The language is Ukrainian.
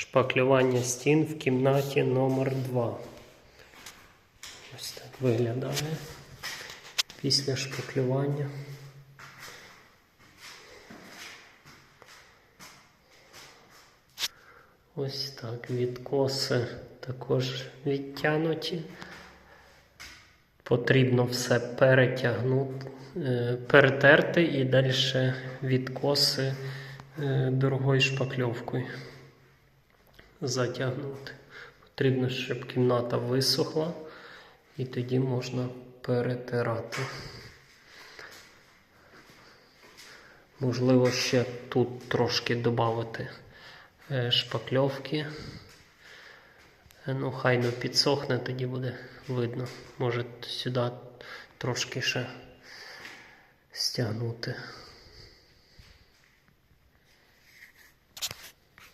Шпаклювання стін в кімнаті номер 2 Ось так виглядає після шпаклювання. Ось так, відкоси також відтянуті. Потрібно все перетягнути, е, перетерти і далі відкоси е, дорогою шпакльовкою затягнути. Потрібно, щоб кімната висохла, і тоді можна перетирати. Можливо, ще тут трошки додати е, шпакльовки. Е, Ну, хай ну підсохне, тоді буде видно. Може сюди трошки ще стягнути.